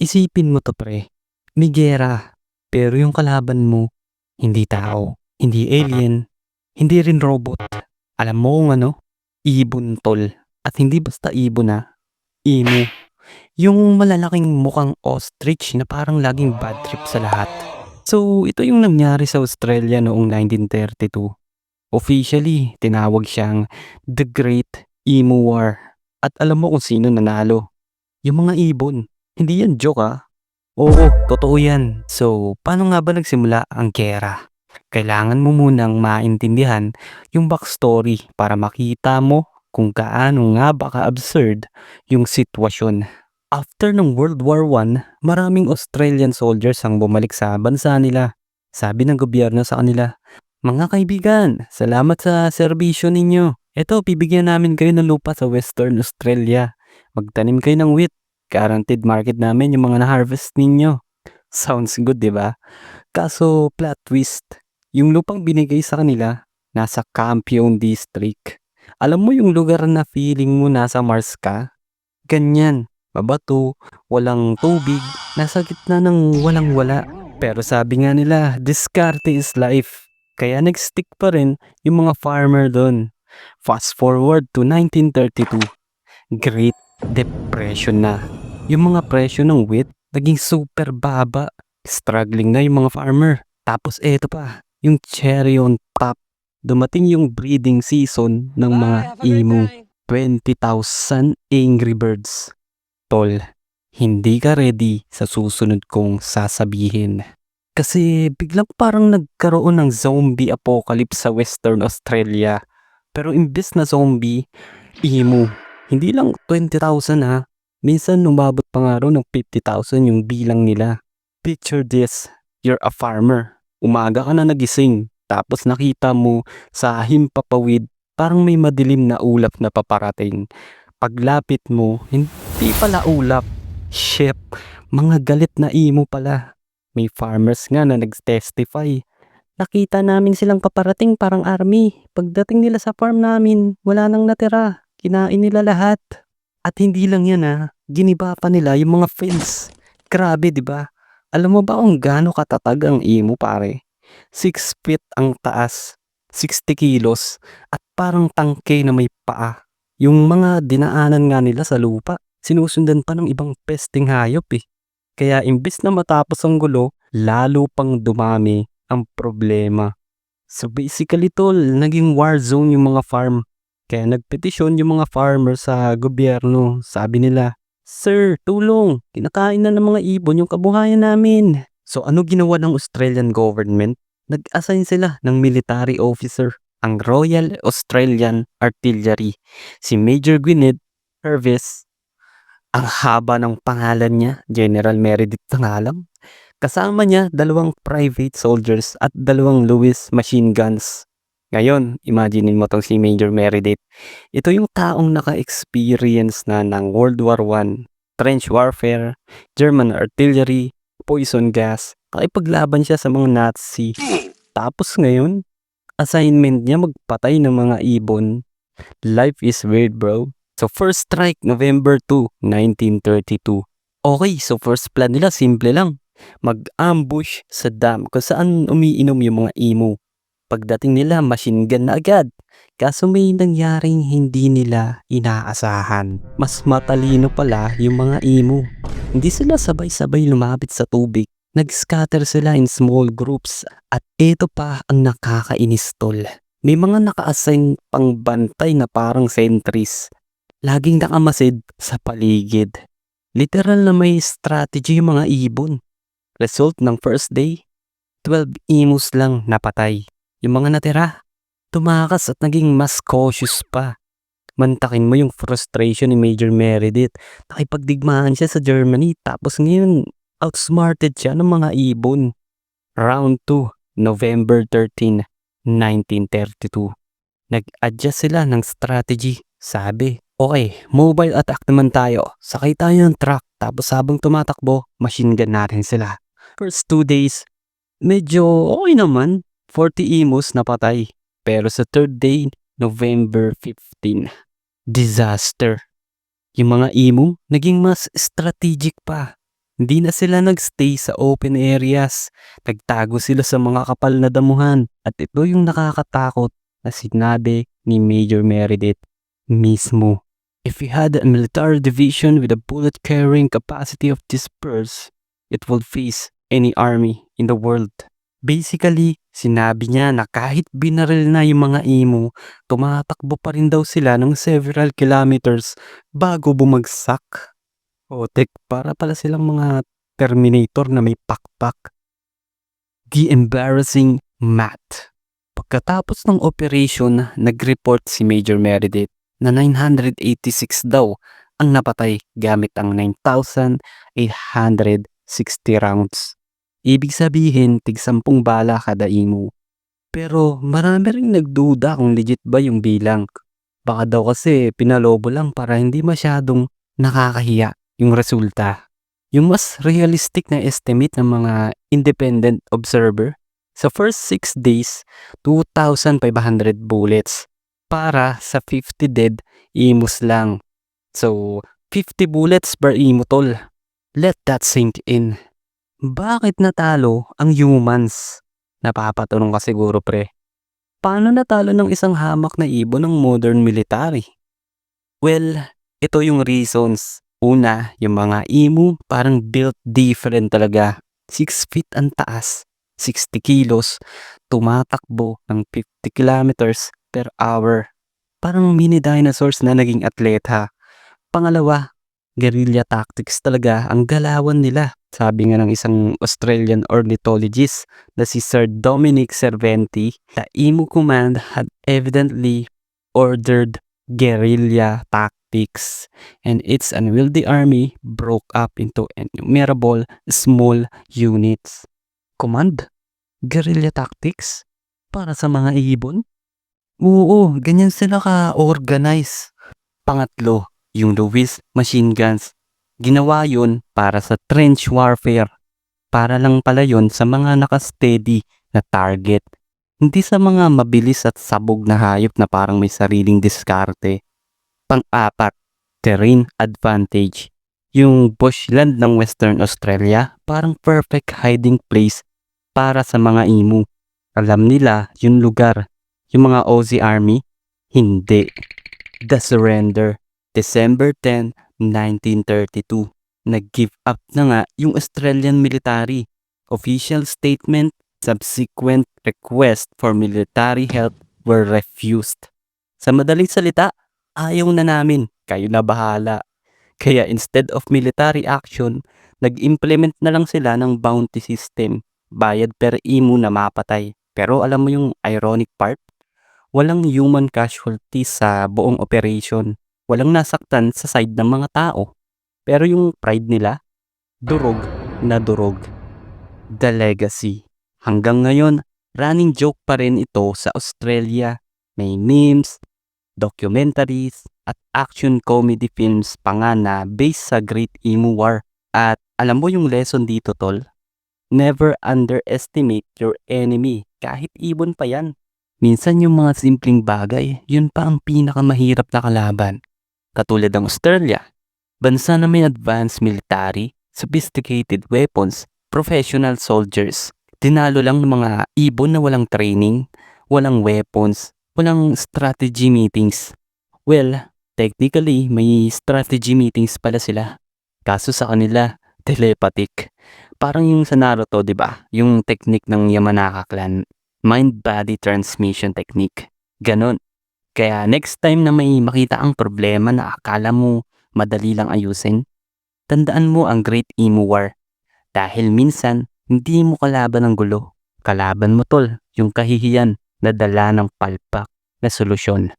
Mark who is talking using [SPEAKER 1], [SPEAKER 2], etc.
[SPEAKER 1] Isipin mo 'to pre, may giyera, pero yung kalaban mo, hindi tao, hindi alien, hindi rin robot. Alam mo kung ano? Ibon tol. At hindi basta ibon ah, emo. Yung malalaking mukhang ostrich na parang laging bad trip sa lahat. So, ito yung nangyari sa Australia noong 1932. Officially, tinawag siyang The Great Emu War. At alam mo kung sino nanalo? Yung mga ibon. Hindi yan joke ah. Oo, totoo yan. So, paano nga ba nagsimula ang gera? Kailangan mo munang maintindihan yung backstory para makita mo kung gaano nga ba ka-absurd yung sitwasyon. After ng World War I, maraming Australian soldiers ang bumalik sa bansa nila. Sabi ng gobyerno sa kanila, Mga kaibigan, salamat sa serbisyo ninyo. Eto, bibigyan namin kayo ng lupa sa Western Australia. Magtanim kayo ng wheat. Guaranteed market namin yung mga na-harvest ninyo. Sounds good, di ba? Kaso, plot twist. Yung lupang binigay sa kanila, nasa Campione District. Alam mo yung lugar na feeling mo nasa Mars ka? Ganyan. Mabato, walang tubig, nasa gitna ng walang wala. Pero sabi nga nila, diskarte is life. Kaya nag-stick pa rin yung mga farmer doon. Fast forward to 1932. Great Depression na. Yung mga presyo ng wheat naging super baba. Struggling na yung mga farmer. Tapos eto pa, yung cherry on top. Dumating yung breeding season ng mga emu. 20,000 angry birds. Tol, hindi ka ready sa susunod kong sasabihin. Kasi biglang parang nagkaroon ng zombie apocalypse sa Western Australia. Pero imbes na zombie, emu. Hindi lang 20,000 ha. Minsan umabot pa nga raw ng 50,000 yung bilang nila. Picture this, you're a farmer. Umaga ka na nagising, tapos nakita mo sa himpapawid parang may madilim na ulap na paparating. Paglapit mo, hindi pala ulap. Shit, mga galit na imo pala. May farmers nga na nag-testify. Nakita namin silang paparating parang army. Pagdating nila sa farm namin, wala nang natira. Kinain nila lahat. At hindi lang yan ha, giniba pa nila yung mga fence. Grabe, ba? Alam mo ba kung gaano katatag ang imo pare? 6 feet ang taas, 60 kilos, at parang tangke na may paa. Yung mga dinaanan nga nila sa lupa, sinusundan pa ng ibang pesting hayop eh. Kaya imbis na matapos ang gulo, lalo pang dumami ang problema. So basically tol, naging war zone yung mga farm. Kaya nagpetisyon yung mga farmer sa gobyerno. Sabi nila, Sir, tulong! Kinakain na ng mga ibon yung kabuhayan namin. So ano ginawa ng Australian government? Nag-assign sila ng military officer, ang Royal Australian Artillery, si Major Gwyneth Purvis. Ang haba ng pangalan niya, General Meredith Tangalam. Kasama niya dalawang private soldiers at dalawang Lewis machine guns. Ngayon, imaginein mo tong si Major Meredith. Ito yung taong naka-experience na ng World War I, trench warfare, German artillery, poison gas. Nakipaglaban siya sa mga Nazi. Tapos ngayon, assignment niya magpatay ng mga ibon. Life is weird bro. So first strike, November 2, 1932. Okay, so first plan nila simple lang. Mag-ambush sa dam kung saan umiinom yung mga emo. Pagdating nila, machine gun na agad. Kaso may nangyaring hindi nila inaasahan. Mas matalino pala yung mga emo. Hindi sila sabay-sabay lumapit sa tubig. Nag-scatter sila in small groups. At ito pa ang nakakainis tol. May mga naka-assign pang bantay na parang sentries. Laging nakamasid sa paligid. Literal na may strategy yung mga ibon. Result ng first day, 12 emus lang napatay. Yung mga natira, tumakas at naging mas cautious pa. Mantakin mo yung frustration ni Major Meredith. Nakipagdigmaan siya sa Germany tapos ngayon outsmarted siya ng mga ibon. Round 2, November 13, 1932. Nag-adjust sila ng strategy. Sabi, okay, mobile attack naman tayo. Sakay tayo ng truck tapos habang tumatakbo, machine gun natin sila. First two days, medyo okay naman. 40 emos na patay. Pero sa third day, November 15, disaster. Yung mga emo, naging mas strategic pa. Hindi na sila nagstay sa open areas. Nagtago sila sa mga kapal na damuhan. At ito yung nakakatakot na sinabi ni Major Meredith mismo. If we had a military division with a bullet-carrying capacity of disperse, it would face any army in the world. Basically, sinabi niya na kahit binaril na yung mga imo, tumatakbo pa rin daw sila ng several kilometers bago bumagsak. O tek, para pala silang mga Terminator na may pakpak. The embarrassing Matt. Pagkatapos ng operation, nag-report si Major Meredith na 986 daw ang napatay gamit ang 9,860 rounds. Ibig sabihin, tig 10 bala kada imo. Pero marami ring nagduda kung legit ba yung bilang. Baka daw kasi pinalobo lang para hindi masyadong nakakahiya yung resulta. Yung mas realistic na estimate ng mga independent observer, sa first 6 days, 2,500 bullets para sa 50 dead imus lang. So, 50 bullets per imo tol. Let that sink in. Bakit natalo ang humans? Napapatanong ka siguro pre. Paano natalo ng isang hamak na ibon ng modern military? Well, ito yung reasons. Una, yung mga emu parang built different talaga. 6 feet ang taas, 60 kilos, tumatakbo ng 50 kilometers per hour. Parang mini dinosaurs na naging atleta. Pangalawa, guerrilla tactics talaga ang galawan nila. Sabi nga ng isang Australian ornithologist na si Sir Dominic Cerventi, the Emu Command had evidently ordered guerrilla tactics and its unwieldy army broke up into innumerable small units. Command? Guerrilla tactics? Para sa mga ibon? Oo, ganyan sila ka-organize. Pangatlo, yung Lewis machine guns. Ginawa yun para sa trench warfare. Para lang pala yun sa mga nakasteady na target. Hindi sa mga mabilis at sabog na hayop na parang may sariling diskarte. Pang-apat, terrain advantage. Yung bushland ng Western Australia parang perfect hiding place para sa mga emu. Alam nila yung lugar. Yung mga Aussie Army, hindi. The Surrender, December 10, 1932. Nag-give up na nga yung Australian military. Official statement, subsequent request for military help were refused. Sa madaling salita, ayaw na namin, kayo na bahala. Kaya instead of military action, nag-implement na lang sila ng bounty system. Bayad per imo na mapatay. Pero alam mo yung ironic part? Walang human casualties sa buong operation. Walang nasaktan sa side ng mga tao. Pero yung pride nila, durog na durog. The legacy. Hanggang ngayon, running joke pa rin ito sa Australia. May memes, documentaries, at action comedy films pa nga na based sa Great Emu War. At alam mo yung lesson dito tol? Never underestimate your enemy kahit ibon pa yan. Minsan yung mga simpleng bagay, yun pa ang pinakamahirap na kalaban. Katulad ng Australia, bansa na may advanced military, sophisticated weapons, professional soldiers. Tinalo lang ng mga ibon na walang training, walang weapons, walang strategy meetings. Well, technically, may strategy meetings pala sila. Kaso sa kanila, telepathic. Parang yung sa Naruto, di ba? Yung technique ng Yamanaka clan, mind-body transmission technique. Ganon. Kaya next time na may makita ang problema na akala mo madali lang ayusin, tandaan mo ang Great Emu War. Dahil minsan, hindi mo kalaban ng gulo. Kalaban mo tol, yung kahihiyan na dala ng palpak na solusyon.